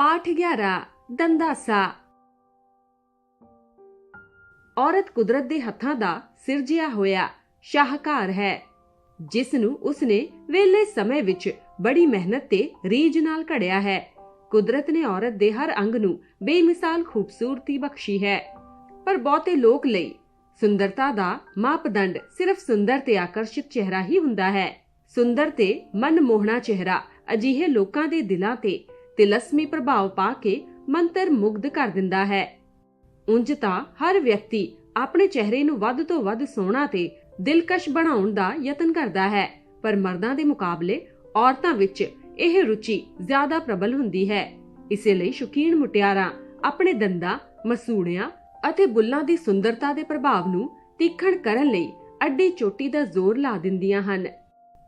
ਪਾਠ 11 ਦੰਦਾਸਾ ਔਰਤ ਕੁਦਰਤ ਦੇ ਹੱਥਾਂ ਦਾ ਸਿਰਜਿਆ ਹੋਇਆ ਸ਼ਾਹਕਾਰ ਹੈ ਜਿਸ ਨੂੰ ਉਸਨੇ ਵੇਲੇ ਸਮੇਂ ਵਿੱਚ ਬੜੀ ਮਿਹਨਤ ਤੇ ਰੀਝ ਨਾਲ ਘੜਿਆ ਹੈ ਕੁਦਰਤ ਨੇ ਔਰਤ ਦੇ ਹਰ ਅੰਗ ਨੂੰ ਬੇਮਿਸਾਲ ਖੂਬਸੂਰਤੀ ਬਖਸ਼ੀ ਹੈ ਪਰ ਬਹੁਤੇ ਲੋਕ ਲਈ ਸੁੰਦਰਤਾ ਦਾ ਮਾਪਦੰਡ ਸਿਰਫ ਸੁੰਦਰ ਤੇ ਆਕਰਸ਼ਿਤ ਚਿਹਰਾ ਹੀ ਹੁੰਦਾ ਹੈ ਸੁੰਦਰ ਤੇ ਮਨਮੋਹਣਾ ਚਿਹਰਾ ਅਜਿਹੇ ਲੋਕਾਂ ਦੇ ਦਿਲਾਂ ਤੇ ਤਿਲਸਮੀ ਪ੍ਰਭਾਵ ਪਾ ਕੇ ਮੰਤਰ ਮੁਗਧ ਕਰ ਦਿੰਦਾ ਹੈ। ਉਂਝ ਤਾਂ ਹਰ ਵਿਅਕਤੀ ਆਪਣੇ ਚਿਹਰੇ ਨੂੰ ਵੱਧ ਤੋਂ ਵੱਧ ਸੋਹਣਾ ਤੇ ਦਿਲਕਸ਼ ਬਣਾਉਣ ਦਾ ਯਤਨ ਕਰਦਾ ਹੈ, ਪਰ ਮਰਦਾਂ ਦੇ ਮੁਕਾਬਲੇ ਔਰਤਾਂ ਵਿੱਚ ਇਹ ਰੁਚੀ ਜ਼ਿਆਦਾ ਪ੍ਰਬਲ ਹੁੰਦੀ ਹੈ। ਇਸੇ ਲਈ ਸ਼ੌਕੀਨ ਮੁਟਿਆਰਾਂ ਆਪਣੇ ਦੰਦਾਂ, ਮਸੂੜਿਆਂ ਅਤੇ ਬੁੱਲਾਂ ਦੀ ਸੁੰਦਰਤਾ ਦੇ ਪ੍ਰਭਾਵ ਨੂੰ ਤੀਖਣ ਕਰਨ ਲਈ ਅੱਡੀ ਚੋਟੀ ਦਾ ਜ਼ੋਰ ਲਾ ਦਿੰਦੀਆਂ ਹਨ।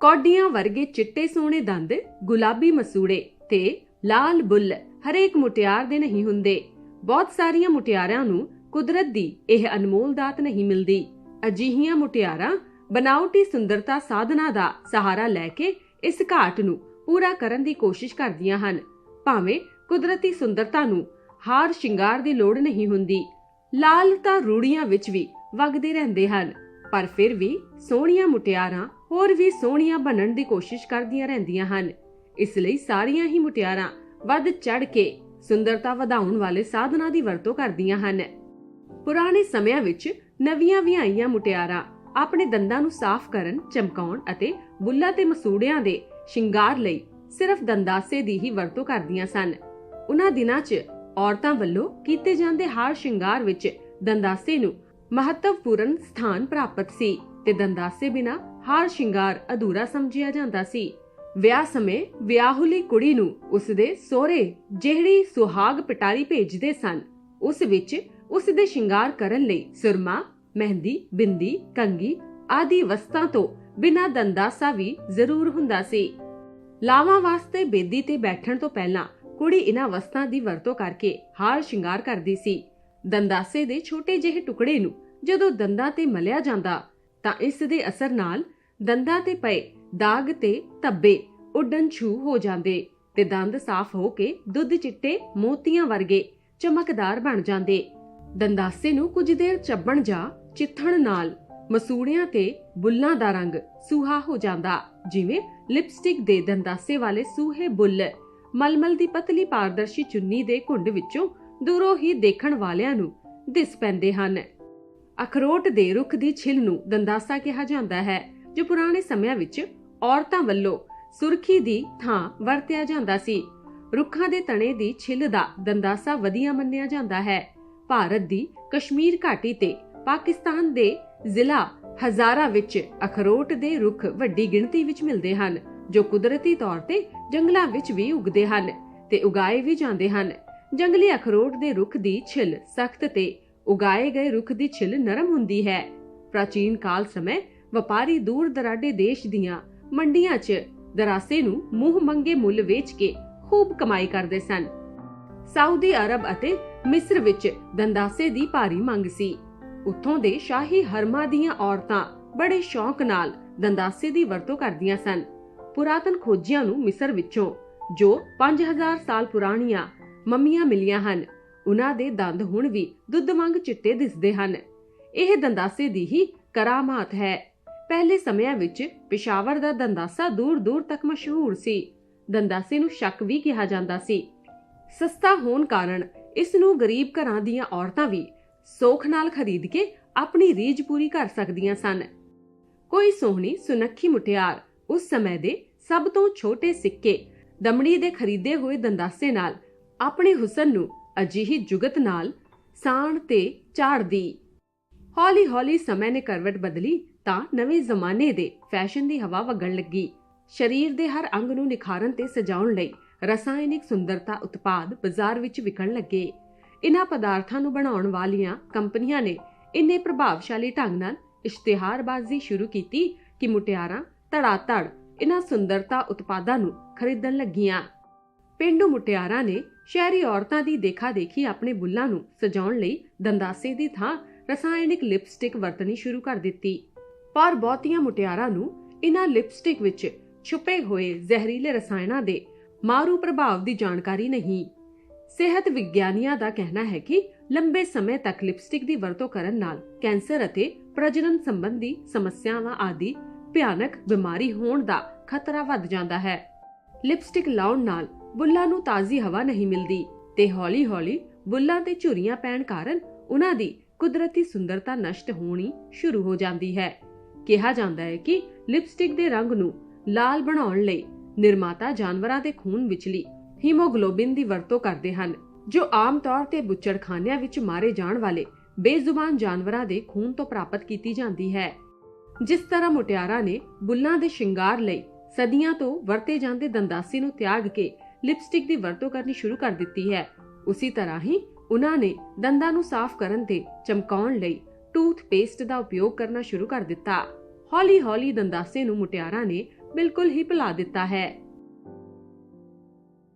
ਕੌਡੀਆਂ ਵਰਗੇ ਚਿੱਟੇ ਸੋਨੇ ਦੰਦ, ਗੁਲਾਬੀ ਮਸੂੜੇ ਤੇ ਲਾਲ ਬੁੱਲ ਹਰੇਕ ਮੁਟਿਆਰ ਦੇ ਨਹੀਂ ਹੁੰਦੇ। ਬਹੁਤ ਸਾਰੀਆਂ ਮੁਟਿਆਰਾਂ ਨੂੰ ਕੁਦਰਤ ਦੀ ਇਹ ਅਨਮੋਲ ਦਾਤ ਨਹੀਂ ਮਿਲਦੀ। ਅਜਿਹੀਆਂ ਮੁਟਿਆਰਾਂ ਬਨਾਵਟੀ ਸੁੰਦਰਤਾ ਸਾਧਨਾ ਦਾ ਸਹਾਰਾ ਲੈ ਕੇ ਇਸ ਘਾਟ ਨੂੰ ਪੂਰਾ ਕਰਨ ਦੀ ਕੋਸ਼ਿਸ਼ ਕਰਦੀਆਂ ਹਨ। ਭਾਵੇਂ ਕੁਦਰਤੀ ਸੁੰਦਰਤਾ ਨੂੰ ਹਾਰ ਸ਼ਿੰਗਾਰ ਦੀ ਲੋੜ ਨਹੀਂ ਹੁੰਦੀ। ਲਾਲ ਤਾਂ ਰੂੜੀਆਂ ਵਿੱਚ ਵੀ ਵਗਦੇ ਰਹਿੰਦੇ ਹਨ, ਪਰ ਫਿਰ ਵੀ ਸੋਹਣੀਆਂ ਮੁਟਿਆਰਾਂ ਹੋਰ ਵੀ ਸੋਹਣੀਆਂ ਬਣਨ ਦੀ ਕੋਸ਼ਿਸ਼ ਕਰਦੀਆਂ ਰਹਿੰਦੀਆਂ ਹਨ। ਇਸ ਲਈ ਸਾਰੀਆਂ ਹੀ ਮੁਟਿਆਰਾਂ ਵੱਧ ਚੜ ਕੇ ਸੁੰਦਰਤਾ ਵਧਾਉਣ ਵਾਲੇ ਸਾਧਨਾਂ ਦੀ ਵਰਤੋਂ ਕਰਦੀਆਂ ਹਨ। ਪੁਰਾਣੇ ਸਮਿਆਂ ਵਿੱਚ ਨਵੀਆਂ ਵਿਆਹੀਆਂ ਮੁਟਿਆਰਾਂ ਆਪਣੇ ਦੰਦਾਂ ਨੂੰ ਸਾਫ਼ ਕਰਨ, ਚਮਕਾਉਣ ਅਤੇ ਬੁੱਲਾਂ ਤੇ ਮਸੂੜਿਆਂ ਦੇ ਸ਼ਿੰਗਾਰ ਲਈ ਸਿਰਫ ਦੰਦਾਸੇ ਦੀ ਹੀ ਵਰਤੋਂ ਕਰਦੀਆਂ ਸਨ। ਉਹਨਾਂ ਦਿਨਾਂ 'ਚ ਔਰਤਾਂ ਵੱਲੋਂ ਕੀਤੇ ਜਾਂਦੇ ਹਾਰ ਸ਼ਿੰਗਾਰ ਵਿੱਚ ਦੰਦਾਸੇ ਨੂੰ ਮਹੱਤਵਪੂਰਨ ਸਥਾਨ ਪ੍ਰਾਪਤ ਸੀ ਤੇ ਦੰਦਾਸੇ ਬਿਨਾ ਹਾਰ ਸ਼ਿੰਗਾਰ ਅਧੂਰਾ ਸਮਝਿਆ ਜਾਂਦਾ ਸੀ। ਵਿਆਹ ਸਮੇਂ ਵਿਆਹੁਲੀ ਕੁੜੀ ਨੂੰ ਉਸਦੇ ਸਹੁਰੇ ਜਿਹੜੀ ਸੁਹਾਗ ਪਟਾਰੀ ਭੇਜਦੇ ਸਨ, ਉਸ ਵਿੱਚ ਉਸ ਦੇ ਸ਼ਿੰਗਾਰ ਕਰਨ ਲਈ ਸੁਰਮਾ, ਮਹਿੰਦੀ, ਬਿੰਦੀ ਕੰਗੀ ਆਦਿ ਵਸਤਾਂ ਤੋਂ ਬਿਨਾਂ ਦੰਦਾਸਾ ਵੀ ਜ਼ਰੂਰ ਹੁੰਦਾ ਸੀ। ਲਾਵਾਂ ਵਾਸਤੇ ਬੇਦੀ ਤੇ ਬੈਠਣ ਤੋਂ ਪਹਿਲਾਂ ਕੁੜੀ ਇਹਨਾਂ ਵਸਤਾਂ ਦੀ ਵਰਤੋਂ ਕਰਕੇ ਹਾਰ ਸ਼ਿੰਗਾਰ ਕਰਦੀ ਸੀ। ਦੰਦਾਸੇ ਦੇ ਛੋਟੇ ਜਿਹੇ ਟੁਕੜੇ ਨੂੰ ਜਦੋਂ ਦੰਦਾਂ ਤੇ ਮਲਿਆ ਜਾਂਦਾ ਤਾਂ ਇਸ ਦੇ ਅਸਰ ਨਾਲ ਦੰਦਾਂ ਤੇ ਪਏ ਦਾਗ ਤੇ ਧੱਬੇ ਉੱਡਣ ਛੂ ਹੋ ਜਾਂਦੇ ਤੇ ਦੰਦ ਸਾਫ਼ ਹੋ ਕੇ ਦੁੱਧ ਚਿੱਟੇ ਮੋਤੀਆਂ ਵਰਗੇ ਚਮਕਦਾਰ ਬਣ ਜਾਂਦੇ। ਦੰਦਾਸੇ ਨੂੰ ਕੁਝ ਦੇਰ ਚੱਬਣ ਜਾਂ ਚਿੱਥਣ ਨਾਲ ਮਸੂੜਿਆਂ ਤੇ ਬੁੱਲਾਂ ਦਾ ਰੰਗ ਸੂਹਾ ਹੋ ਜਾਂਦਾ, ਜਿਵੇਂ ਲਿਪਸਟਿਕ ਦੇ ਦੰਦਾਸੇ ਵਾਲੇ ਸੂਹੇ ਬੁੱਲ। ਮਲਮਲ ਦੀ ਪਤਲੀ ਪਾਰਦਰਸ਼ੀ ਚੁੰਨੀ ਦੇ ਘੁੰਡ ਵਿੱਚੋਂ ਦੂਰੋਂ ਹੀ ਦੇਖਣ ਵਾਲਿਆਂ ਨੂੰ ਦਿਸ ਪੈਂਦੇ ਹਨ। ਅਖਰੋਟ ਦੇ ਰੁੱਖ ਦੀ ਛਿਲ ਨੂੰ ਦੰਦਾਸਾ ਕਿਹਾ ਜਾਂਦਾ ਹੈ, ਜੋ ਪੁਰਾਣੇ ਸਮਿਆਂ ਵਿੱਚ ਔਰਤਾਂ ਵੱਲੋਂ ਸੁਰਖੀ ਦੀ ਥਾਂ ਵਰਤਿਆ ਜਾਂਦਾ ਸੀ। ਰੁੱਖਾਂ ਦੇ ਤਣੇ ਦੀ ਛਿੱਲ ਦਾ ਦੰਦਾਸਾ ਵਧੀਆ ਮੰਨਿਆ ਜਾਂਦਾ ਹੈ। ਭਾਰਤ ਦੀ ਕਸ਼ਮੀਰ ਘਾਟੀ ਤੇ ਪਾਕਿਸਤਾਨ ਦੇ ਜ਼ਿਲ੍ਹਾ ਹਜ਼ਾਰਾ ਵਿੱਚ ਅਖਰੋਟ ਦੇ ਰੁੱਖ ਵੱਡੀ ਗਿਣਤੀ ਵਿੱਚ ਮਿਲਦੇ ਹਨ, ਜੋ ਕੁਦਰਤੀ ਤੌਰ ਤੇ ਜੰਗਲਾਂ ਵਿੱਚ ਵੀ ਉਗਦੇ ਹਨ ਤੇ ਉਗਾਏ ਵੀ ਜਾਂਦੇ ਹਨ। ਜੰਗਲੀ ਅਖਰੋਟ ਦੇ ਰੁੱਖ ਦੀ ਛਿੱਲ ਸਖਤ ਤੇ ਉਗਾਏ ਗਏ ਰੁੱਖ ਦੀ ਛਿੱਲ ਨਰਮ ਹੁੰਦੀ ਹੈ। ਪ੍ਰਾਚੀਨ ਕਾਲ ਸਮੇਂ ਵਪਾਰੀ ਦੂਰ ਦਰਾਡੇ ਦੇਸ਼ ਦੀਆਂ ਮੰਡੀਆਂ 'ਚ ਦਰਾਸੇ ਨੂੰ ਮੂੰਹ ਮੰਗੇ ਮੁੱਲ ਵੇਚ ਕੇ ਖੂਬ ਕਮਾਈ ਕਰਦੇ ਸਨ। ਸਾਊਦੀ ਅਰਬ ਅਤੇ ਮਿਸਰ ਵਿੱਚ ਦੰਦਾਸੇ ਦੀ ਭਾਰੀ ਮੰਗ ਸੀ। ਉੱਥੋਂ ਦੇ ਸ਼ਾਹੀ ਹਰਮਾਂ ਦੀਆਂ ਔਰਤਾਂ ਬੜੇ ਸ਼ੌਕ ਨਾਲ ਦੰਦਾਸੇ ਦੀ ਵਰਤੋਂ ਕਰਦੀਆਂ ਸਨ। ਪੁਰਾਤਨ ਖੋਜੀਆਂ ਨੂੰ ਮਿਸਰ ਵਿੱਚੋਂ, ਜੋ 5000 ਸਾਲ ਪੁਰਾਣੀਆਂ ਮੰਮੀਆਂ ਮਿਲੀਆਂ ਹਨ, ਉਹਨਾਂ ਦੇ ਦੰਦ ਹੁਣ ਵੀ ਦੁੱਧ ਵਾਂਗ ਚਿੱਟੇ ਦਿਸਦੇ ਹਨ। ਇਹ ਦੰਦਾਸੇ ਦੀ ਹੀ ਕਰਾਮਾਤ ਹੈ। ਪਹਿਲੇ ਸਮਿਆਂ ਵਿੱਚ ਪਿਸ਼ਾਵਰ ਦਾ ਦੰਦਾਸਾ ਦੂਰ-ਦੂਰ ਤੱਕ ਮਸ਼ਹੂਰ ਸੀ। ਦੰਦਾਸੇ ਨੂੰ ਸ਼ੱਕ ਵੀ ਕਿਹਾ ਜਾਂਦਾ ਸੀ। ਸਸਤਾ ਹੋਣ ਕਾਰਨ ਇਸ ਨੂੰ ਗਰੀਬ ਘਰਾਂ ਦੀਆਂ ਔਰਤਾਂ ਵੀ ਸੋਖ ਨਾਲ ਖਰੀਦ ਕੇ ਆਪਣੀ ਰੀਝ ਪੂਰੀ ਕਰ ਸਕਦੀਆਂ ਸਨ। ਕੋਈ ਸੋਹਣੀ, ਸੁਨੱਖੀ ਮੁਟਿਆਰ ਉਸ ਸਮੇਂ ਦੇ ਸਭ ਤੋਂ ਛੋਟੇ ਸਿੱਕੇ ਦਮੜੀ ਦੇ ਖਰੀਦੇ ਹੋਏ ਦੰਦਾਸੇ ਨਾਲ ਆਪਣੇ ਹੁਸਨ ਨੂੰ ਅਜਿਹੀ ਜੁਗਤ ਨਾਲ ਸਾਣ ਤੇ ਝਾੜਦੀ। ਹੌਲੀ-ਹੌਲੀ ਸਮੇਂ ਨੇ ਕਰਵਟ ਬਦਲੀ ਤਾਂ ਨਵੇਂ ਜ਼ਮਾਨੇ ਦੇ ਫੈਸ਼ਨ ਦੀ ਹਵਾ ਵਗਣ ਲੱਗੀ। ਸਰੀਰ ਦੇ ਹਰ ਅੰਗ ਨੂੰ ਨਿਖਾਰਨ ਤੇ ਸਜਾਉਣ ਲਈ ਰਸਾਇਣਿਕ ਸੁੰਦਰਤਾ ਉਤਪਾਦ ਬਾਜ਼ਾਰ ਵਿੱਚ ਵਿਕਣ ਲੱਗੇ। ਇਨ੍ਹਾਂ ਪਦਾਰਥਾਂ ਨੂੰ ਬਣਾਉਣ ਵਾਲੀਆਂ ਕੰਪਨੀਆਂ ਨੇ ਇੰਨੇ ਪ੍ਰਭਾਵਸ਼ਾਲੀ ਢੰਗ ਨਾਲ ਇਸ਼ਤਿਹਾਰਬਾਜ਼ੀ ਸ਼ੁਰੂ ਕੀਤੀ ਕਿ ਮੁਟਿਆਰਾਂ ਧੜਾਧੜ ਇਨ੍ਹਾਂ ਸੁੰਦਰਤਾ ਉਤਪਾਦਾਂ ਨੂੰ ਖਰੀਦਣ ਲੱਗੀਆਂ। ਪਿੰਡੂ ਮੁਟਿਆਰਾਂ ਨੇ ਸ਼ਹਿਰੀ ਔਰਤਾਂ ਦੀ ਦੇਖਾ-ਦੇਖੀ ਆਪਣੇ ਬੁੱਲਾਂ ਨੂੰ ਸਜਾਉਣ ਲਈ ਦੰਦਾਸੇ ਦੀ ਥਾਂ ਰਸਾਇਣਿਕ ਲਿਪਸਟਿਕ ਵਰਤਣੀ ਸ਼ੁਰੂ ਕਰ ਦਿੱਤੀ। ਪਰ ਬਹੁਤੀਆਂ ਮੁਟਿਆਰਾਂ ਨੂੰ ਇਹਨਾਂ ਲਿਪਸਟਿਕ ਵਿੱਚ ਛੁਪੇ ਹੋਏ ਜ਼ਹਿਰੀਲੇ ਰਸਾਇਣਾਂ ਦੇ ਮਾਰੂ ਪ੍ਰਭਾਵ ਦੀ ਜਾਣਕਾਰੀ ਨਹੀਂ। ਸਿਹਤ ਵਿਗਿਆਨੀਆਂ ਦਾ ਕਹਿਣਾ ਹੈ ਕਿ ਲੰਬੇ ਸਮੇਂ ਤੱਕ ਲਿਪਸਟਿਕ ਦੀ ਵਰਤੋਂ ਕਰਨ ਨਾਲ ਕੈਂਸਰ ਅਤੇ ਪ੍ਰਜਨਨ ਸੰਬੰਧੀ ਸਮੱਸਿਆਵਾਂ ਆਦਿ ਭਿਆਨਕ ਬਿਮਾਰੀ ਹੋਣ ਦਾ ਖਤਰਾ ਵੱਧ ਜਾਂਦਾ ਹੈ। ਲਿਪਸਟਿਕ ਲਾਉਣ ਨਾਲ ਬੁੱਲਾਂ ਨੂੰ ਤਾਜ਼ੀ ਹਵਾ ਨਹੀਂ ਮਿਲਦੀ ਤੇ ਹੌਲੀ-ਹੌਲੀ ਬੁੱਲਾਂ ਤੇ ਝੁਰੀਆਂ ਪੈਣ ਕਾਰਨ ਉਹਨਾਂ ਦੀ ਕੁਦਰਤੀ ਸੁੰਦਰਤਾ ਨਸ਼ਟ ਹੋਣੀ ਸ਼ੁਰੂ ਹੋ ਜਾਂਦੀ ਹੈ। ਕਿਹਾ ਜਾਂਦਾ ਹੈ ਕਿ ਲਿਪਸਟਿਕ ਦੇ ਰੰਗ ਨੂੰ ਲਾਲ ਬਣਾਉਣ ਲਈ ਨਿਰਮਾਤਾ ਜਾਨਵਰਾਂ ਦੇ ਖੂਨ ਵਿਚਲੀ ਹੀਮੋਗਲੋਬਿਨ ਦੀ ਵਰਤੋਂ ਕਰਦੇ ਹਨ, ਜੋ ਆਮ ਤੌਰ ਤੇ ਬੁੱਚੜਖਾਨਿਆਂ ਵਿੱਚ ਮਾਰੇ ਜਾਣ ਵਾਲੇ ਬੇਜ਼ੁਬਾਨ ਜਾਨਵਰਾਂ ਦੇ ਖੂਨ ਤੋਂ ਪ੍ਰਾਪਤ ਕੀਤੀ ਜਾਂਦੀ ਹੈ। ਜਿਸ ਤਰ੍ਹਾਂ ਮੁਟਿਆਰਾਂ ਨੇ ਬੁੱਲਾਂ ਦੇ ਸ਼ਿੰਗਾਰ ਲਈ ਸਦੀਆਂ ਤੋਂ ਵਰਤੇ ਜਾਂਦੇ ਦੰਦਾਸੀ ਨੂੰ ਤਿਆਗ ਕੇ ਲਿਪਸਟਿਕ ਦੀ ਵਰਤੋਂ ਕਰਨੀ ਸ਼ੁਰੂ ਕਰ ਦਿੱਤੀ ਹੈ, ਉਸੇ ਤਰ੍ਹਾਂ ਹੀ ਉਹਨਾਂ ਨੇ ਦੰਦਾਂ ਨੂੰ ਸਾਫ਼ ਕਰਨ ਤੇ ਚਮਕਾਉਣ ਲਈ ਟੂਥਪੇਸਟ ਦਾ ਉਪਯੋਗ ਕਰਨਾ ਸ਼ੁਰੂ ਕਰ ਦਿੱਤਾ। ਹੌਲੀ-ਹੌਲੀ ਦੰਦਾਸੇ ਨੂੰ ਮੁਟਿਆਰਾਂ ਨੇ ਬਿਲਕੁਲ ਹੀ ਭੁਲਾ ਦਿੱਤਾ ਹੈ।